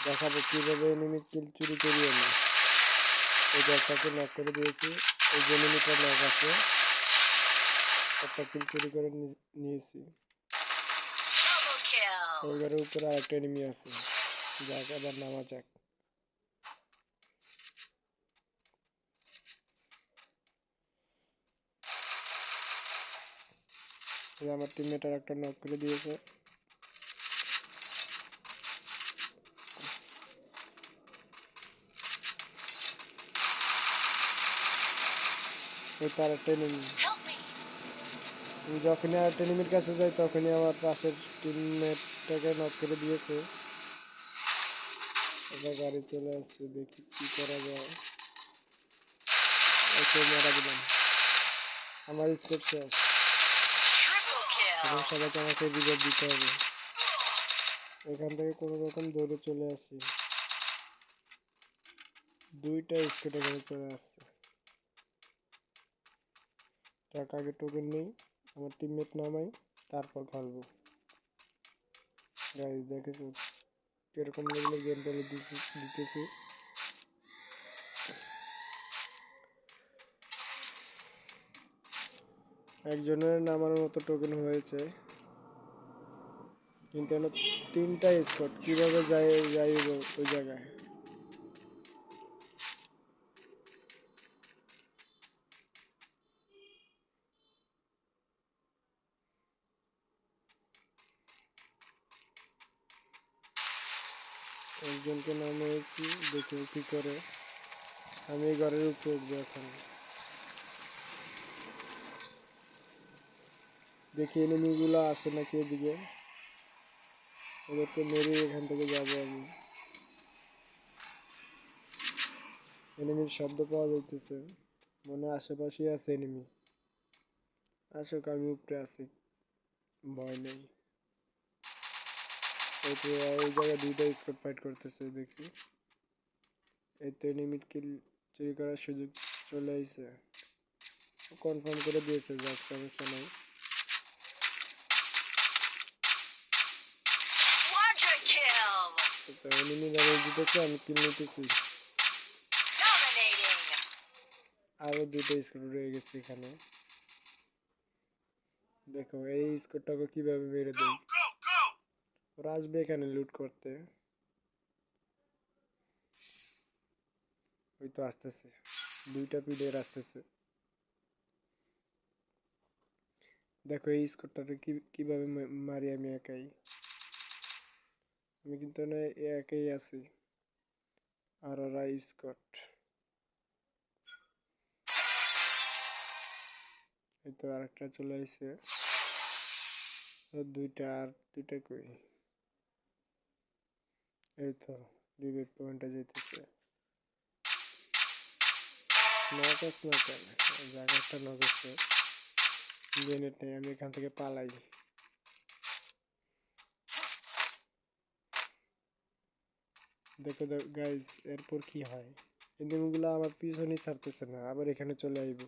দেখাবো কীভাবে এনিমি কিল চুরি করি আমি এই একটাকে নক করে দিয়েছি। এই যে এনিমিটা নক আছে, একটা কিল চুরি করে নিয়েছি। ওই ঘরের উপরে আরেকটা এনিমি আছে। যাক আবার নামা যাক। আমার টিমমেট আর একটা নক করে দিয়েছে। এই তার একটা এনিমি আমি যখনই আর একটা এনিমির কাছে যাই তখনই আমার পাশের টিমমেটটাকে নক করে দিয়েছে। এবার গাড়ি চলে আসছে দেখি কি করা যায়। ওকে মারা দিলাম আমার স্কোর শেষ। Kill. সবাইকে আমাকে রিজার্ভ দিতে হবে। এখান থেকে কোনো রকম দৌড়ে চলে আসি। দুইটা স্কেটে চলে আসছে। যাক আগে টোকেন নেই, আমার টিমমেট নামাই, তারপর খেলব। গাইজ দেখেছ কীরকম লেভেলের গেম প্লে দিতেছি? একজনের নামানোর মতো টোকেন হয়েছে। কিন্তু তিনটা স্কট কীভাবে যাই যাইব ওই জায়গায়? একজনকে নামিয়েছি, দেখি কি করে। আমি ঘরের উপরে উঠবো এখন। দেখি এনিমিগুলো আসে নাকি এদিকে ওদেরকে মেরে এখান থেকে যাব আমি। এনিমির শব্দ পাওয়া যাইতেছে। মনে আশেপাশেই আছে এনিমি। আসুক, আমি উপরে আছি। ভয় নেই। এই তো ওই জায়গায় দুইটা স্কট ফাইট করতেছে দেখি। এই তো এনিমিট কিল চুরি করার সুযোগ চলে আইছে। কনফার্ম করে দিয়েছে যাক সমস্যা নাই। তো এনিমি দাঁড়িয়ে দিতেছে আমি কিল নিতেছি. আরও দুটো স্কোর রয়ে গেছে এখানে। দেখো এই স্কোরটাকে কীভাবে মেরে দেয়? আসবে এখানে লুট করতে। ওই তো আসতেছে। দুইটা প্লেয়ার আসতেছে। দেখো, এই স্কোরটাকে কীভাবে মারি আমি একাই? আমি কিন্তু একাই আছি। আর ওরা স্কট এই তো আরেকটা চলে আসছে দুইটা, আর দুইটা কই? এই তো রিবেট পয়েন্টটা যেতেছে নকস না কেন জায়গাটা নকসে জেনেট নেই আমি এখান থেকে পালাই। দেখো গাইজ এরপর কি হয়? এনিমিগুলো আমার পিছনই ছাড়তেছে না, আবার এখানে চলে আইব।